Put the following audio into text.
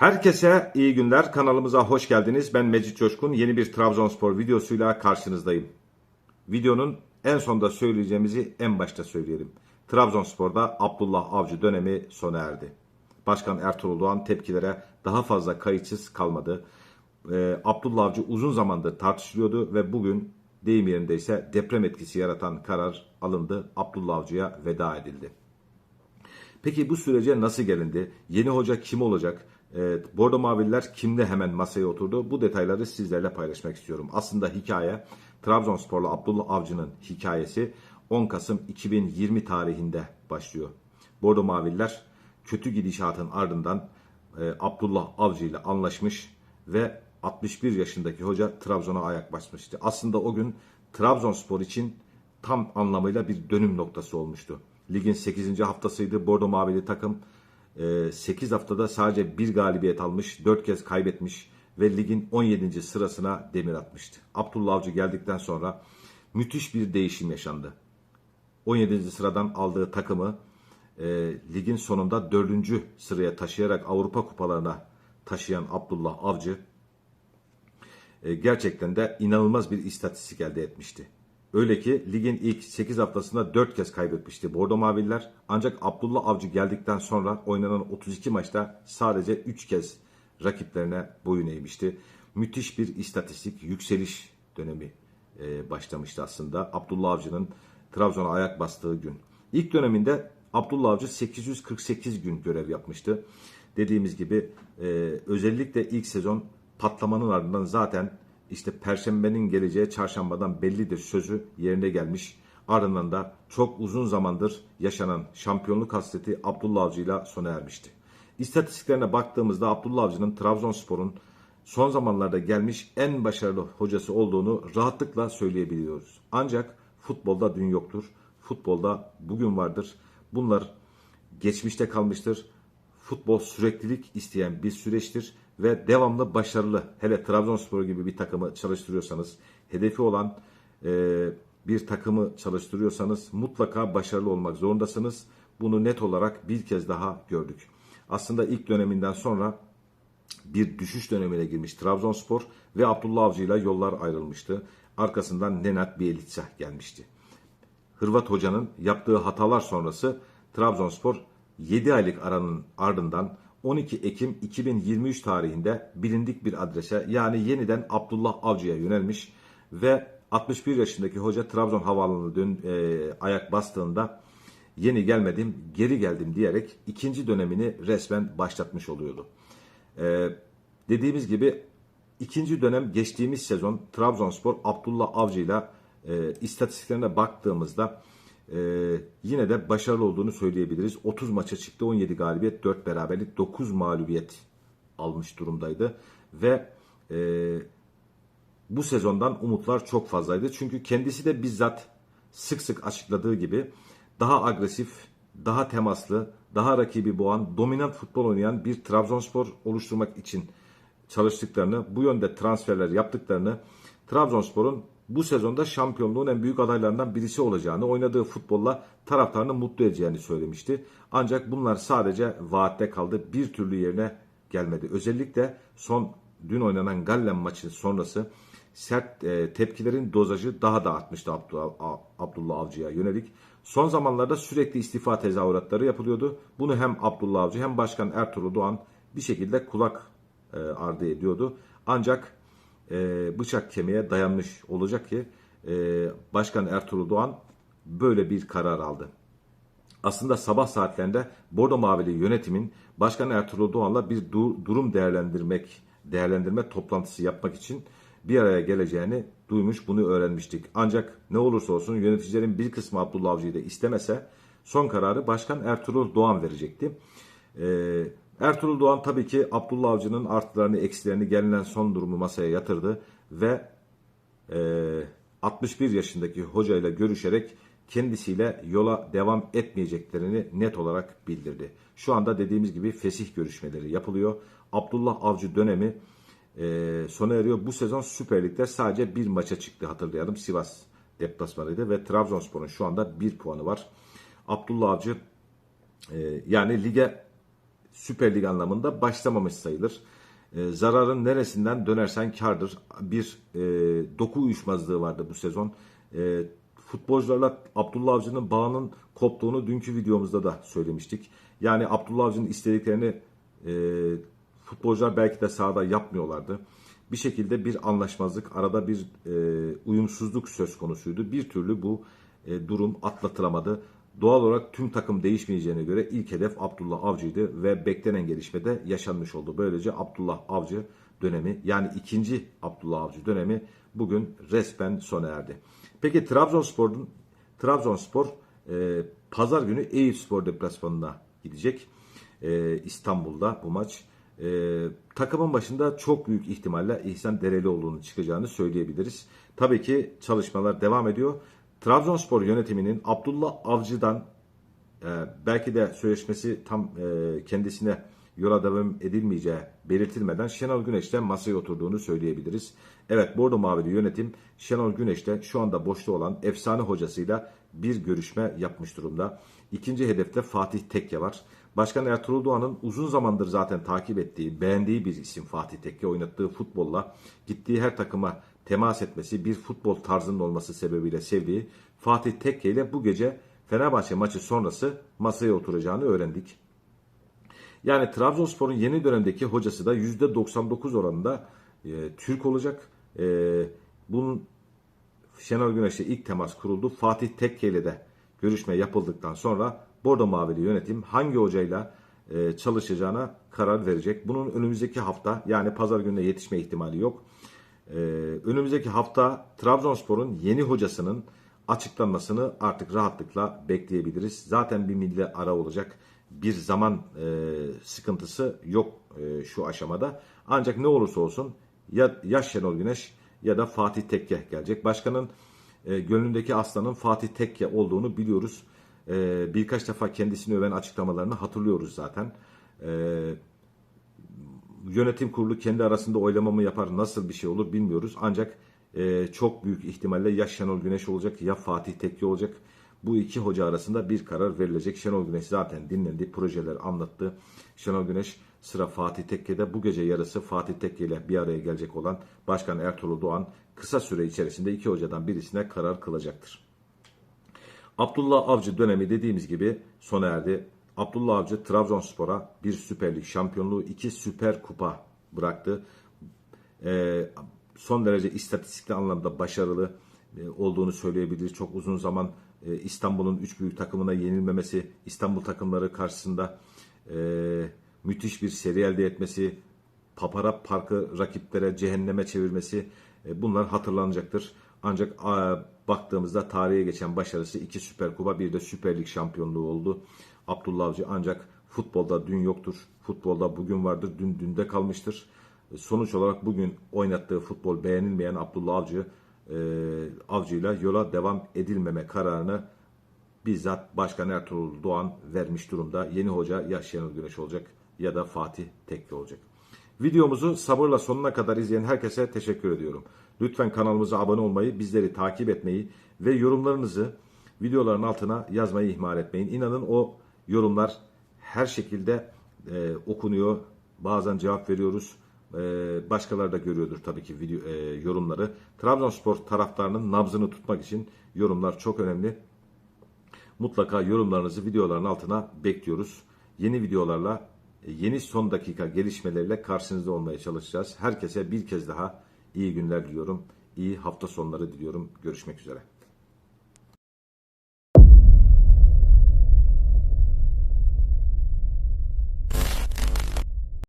Herkese iyi günler. Kanalımıza hoş geldiniz. Ben Mecit Coşkun. Yeni bir Trabzonspor videosuyla karşınızdayım. Videonun en sonda söyleyeceğimizi en başta söyleyelim. Trabzonspor'da Abdullah Avcı dönemi sona erdi. Başkan Ertuğrul Doğan tepkilere daha fazla kayıtsız kalmadı. Ee, Abdullah Avcı uzun zamandır tartışılıyordu ve bugün deyim yerindeyse deprem etkisi yaratan karar alındı. Abdullah Avcı'ya veda edildi. Peki bu sürece nasıl gelindi? Yeni hoca kim olacak? E, Bordo Mavililer kimle hemen masaya oturdu? Bu detayları sizlerle paylaşmak istiyorum. Aslında hikaye Trabzonsporlu Abdullah Avcı'nın hikayesi 10 Kasım 2020 tarihinde başlıyor. Bordo Mavililer kötü gidişatın ardından e, Abdullah Avcı ile anlaşmış ve 61 yaşındaki hoca Trabzon'a ayak basmıştı. Aslında o gün Trabzonspor için tam anlamıyla bir dönüm noktası olmuştu. Ligin 8. haftasıydı. Bordo Mavili takım 8 haftada sadece bir galibiyet almış, 4 kez kaybetmiş ve ligin 17. sırasına demir atmıştı. Abdullah Avcı geldikten sonra müthiş bir değişim yaşandı. 17. sıradan aldığı takımı e, ligin sonunda 4. sıraya taşıyarak Avrupa kupalarına taşıyan Abdullah Avcı e, gerçekten de inanılmaz bir istatistik elde etmişti. Öyle ki ligin ilk 8 haftasında 4 kez kaybetmişti Bordo Maviller. Ancak Abdullah Avcı geldikten sonra oynanan 32 maçta sadece 3 kez rakiplerine boyun eğmişti. Müthiş bir istatistik yükseliş dönemi e, başlamıştı aslında. Abdullah Avcı'nın Trabzon'a ayak bastığı gün. İlk döneminde Abdullah Avcı 848 gün görev yapmıştı. Dediğimiz gibi e, özellikle ilk sezon patlamanın ardından zaten işte perşembenin geleceği çarşambadan bellidir sözü yerine gelmiş. Ardından da çok uzun zamandır yaşanan şampiyonluk hasreti Abdullah Avcı ile sona ermişti. İstatistiklerine baktığımızda Abdullah Avcı'nın Trabzonspor'un son zamanlarda gelmiş en başarılı hocası olduğunu rahatlıkla söyleyebiliyoruz. Ancak futbolda dün yoktur. Futbolda bugün vardır. Bunlar geçmişte kalmıştır. Futbol süreklilik isteyen bir süreçtir ve devamlı başarılı hele Trabzonspor gibi bir takımı çalıştırıyorsanız hedefi olan e, bir takımı çalıştırıyorsanız mutlaka başarılı olmak zorundasınız. Bunu net olarak bir kez daha gördük. Aslında ilk döneminden sonra bir düşüş dönemine girmiş Trabzonspor ve Abdullah Avcı ile yollar ayrılmıştı. Arkasından Nenad Bielica gelmişti. Hırvat hocanın yaptığı hatalar sonrası Trabzonspor 7 aylık aranın ardından 12 Ekim 2023 tarihinde bilindik bir adrese yani yeniden Abdullah Avcı'ya yönelmiş ve 61 yaşındaki hoca Trabzon Havaalanı'na dön, e, ayak bastığında yeni gelmedim geri geldim diyerek ikinci dönemini resmen başlatmış oluyordu. E, dediğimiz gibi ikinci dönem geçtiğimiz sezon Trabzonspor Abdullah Avcı ile e, istatistiklerine baktığımızda ee, yine de başarılı olduğunu söyleyebiliriz. 30 maça çıktı. 17 galibiyet, 4 beraberlik, 9 mağlubiyet almış durumdaydı. Ve e, bu sezondan umutlar çok fazlaydı. Çünkü kendisi de bizzat sık sık açıkladığı gibi daha agresif, daha temaslı, daha rakibi boğan, dominant futbol oynayan bir Trabzonspor oluşturmak için çalıştıklarını, bu yönde transferler yaptıklarını, Trabzonspor'un bu sezonda şampiyonluğun en büyük adaylarından birisi olacağını, oynadığı futbolla taraftarını mutlu edeceğini söylemişti. Ancak bunlar sadece vaatte kaldı. Bir türlü yerine gelmedi. Özellikle son dün oynanan Gallen maçı sonrası sert e, tepkilerin dozajı daha da artmıştı Abdullah, Abdullah Avcı'ya yönelik. Son zamanlarda sürekli istifa tezahüratları yapılıyordu. Bunu hem Abdullah Avcı hem Başkan Ertuğrul Doğan bir şekilde kulak e, ardı ediyordu. Ancak e, bıçak kemiğe dayanmış olacak ki e, Başkan Ertuğrul Doğan böyle bir karar aldı. Aslında sabah saatlerinde Bordo Mavili yönetimin Başkan Ertuğrul Doğan'la bir du- durum değerlendirmek, değerlendirme toplantısı yapmak için bir araya geleceğini duymuş, bunu öğrenmiştik. Ancak ne olursa olsun yöneticilerin bir kısmı Abdullah Avcı'yı da istemese son kararı Başkan Ertuğrul Doğan verecekti. Ee, Ertuğrul Doğan tabii ki Abdullah Avcı'nın artılarını eksilerini gelinen son durumu masaya yatırdı ve e, 61 yaşındaki hocayla görüşerek kendisiyle yola devam etmeyeceklerini net olarak bildirdi. Şu anda dediğimiz gibi fesih görüşmeleri yapılıyor. Abdullah Avcı dönemi e, sona eriyor. Bu sezon Süper Lig'de sadece bir maça çıktı hatırlayalım. Sivas deplasmanıydı ve Trabzonspor'un şu anda bir puanı var. Abdullah Avcı e, yani lige Süper Lig anlamında başlamamış sayılır. E, zararın neresinden dönersen kardır. Bir e, doku uyuşmazlığı vardı bu sezon. E, futbolcularla Abdullah Avcı'nın bağının koptuğunu dünkü videomuzda da söylemiştik. Yani Abdullah Avcı'nın istediklerini e, futbolcular belki de sahada yapmıyorlardı. Bir şekilde bir anlaşmazlık, arada bir e, uyumsuzluk söz konusuydu. Bir türlü bu e, durum atlatılamadı. Doğal olarak tüm takım değişmeyeceğine göre ilk hedef Abdullah Avcı'ydı ve beklenen gelişme de yaşanmış oldu. Böylece Abdullah Avcı dönemi yani ikinci Abdullah Avcı dönemi bugün resmen sona erdi. Peki Trabzonspor'un Trabzonspor e, pazar günü Eyüpspor deplasmanına gidecek. E, İstanbul'da bu maç. E, takımın başında çok büyük ihtimalle İhsan Derelioğlu'nun çıkacağını söyleyebiliriz. Tabii ki çalışmalar devam ediyor. Trabzonspor yönetiminin Abdullah Avcı'dan e, belki de sözleşmesi tam e, kendisine yola devam edilmeyeceği belirtilmeden Şenol Güneş'te masaya oturduğunu söyleyebiliriz. Evet Bordo Mavili yönetim Şenol Güneş'te şu anda boşta olan efsane hocasıyla bir görüşme yapmış durumda. İkinci hedefte Fatih Tekke var. Başkan Ertuğrul Doğan'ın uzun zamandır zaten takip ettiği, beğendiği bir isim Fatih Tekke oynattığı futbolla gittiği her takıma temas etmesi, bir futbol tarzının olması sebebiyle sevdiği Fatih Tekke ile bu gece Fenerbahçe maçı sonrası masaya oturacağını öğrendik. Yani Trabzonspor'un yeni dönemdeki hocası da %99 oranında e, Türk olacak. E, bunun Şenol Güneş'e ilk temas kuruldu. Fatih Tekke ile de görüşme yapıldıktan sonra Bordo Mavili yönetim hangi hocayla e, çalışacağına karar verecek. Bunun önümüzdeki hafta yani pazar gününe yetişme ihtimali yok. E, önümüzdeki hafta Trabzonspor'un yeni hocasının açıklanmasını artık rahatlıkla bekleyebiliriz. Zaten bir milli ara olacak. Bir zaman e, sıkıntısı yok e, şu aşamada. Ancak ne olursa olsun ya, ya Şenol Güneş ya da Fatih Tekke gelecek. Başkanın e, gönlündeki aslanın Fatih Tekke olduğunu biliyoruz. E, birkaç defa kendisini öven açıklamalarını hatırlıyoruz zaten. E, yönetim kurulu kendi arasında oylama mı yapar nasıl bir şey olur bilmiyoruz. Ancak e, çok büyük ihtimalle ya Şenol Güneş olacak ya Fatih Tekke olacak. Bu iki hoca arasında bir karar verilecek. Şenol Güneş zaten dinlendi, projeler anlattı. Şenol Güneş sıra Fatih Tekke'de bu gece yarısı Fatih Tekke ile bir araya gelecek olan Başkan Ertuğrul Doğan kısa süre içerisinde iki hocadan birisine karar kılacaktır. Abdullah Avcı dönemi dediğimiz gibi sona erdi. Abdullah Avcı Trabzonspor'a bir Süper Lig şampiyonluğu, iki Süper Kupa bıraktı. Ee, son derece istatistikli anlamda başarılı e, olduğunu söyleyebiliriz. Çok uzun zaman e, İstanbul'un üç büyük takımına yenilmemesi, İstanbul takımları karşısında e, müthiş bir seri elde etmesi, Papara Parkı rakiplere cehenneme çevirmesi bunlar hatırlanacaktır. Ancak baktığımızda tarihe geçen başarısı iki Süper Kupa bir de Süper Lig şampiyonluğu oldu. Abdullah Avcı ancak futbolda dün yoktur. Futbolda bugün vardır, dün dünde kalmıştır. Sonuç olarak bugün oynattığı futbol beğenilmeyen Abdullah Avcı e, Avcı'yla yola devam edilmeme kararını bizzat Başkan Ertuğrul Doğan vermiş durumda. Yeni hoca ya Şenol Güneş olacak ya da Fatih Tekke olacak. Videomuzu sabırla sonuna kadar izleyen herkese teşekkür ediyorum. Lütfen kanalımıza abone olmayı, bizleri takip etmeyi ve yorumlarınızı videoların altına yazmayı ihmal etmeyin. İnanın o yorumlar her şekilde e, okunuyor. Bazen cevap veriyoruz. E, başkaları da görüyordur tabii ki video, e, yorumları. Trabzonspor taraftarının nabzını tutmak için yorumlar çok önemli. Mutlaka yorumlarınızı videoların altına bekliyoruz. Yeni videolarla, yeni son dakika gelişmeleriyle karşınızda olmaya çalışacağız. Herkese bir kez daha iyi günler diliyorum. İyi hafta sonları diliyorum. Görüşmek üzere.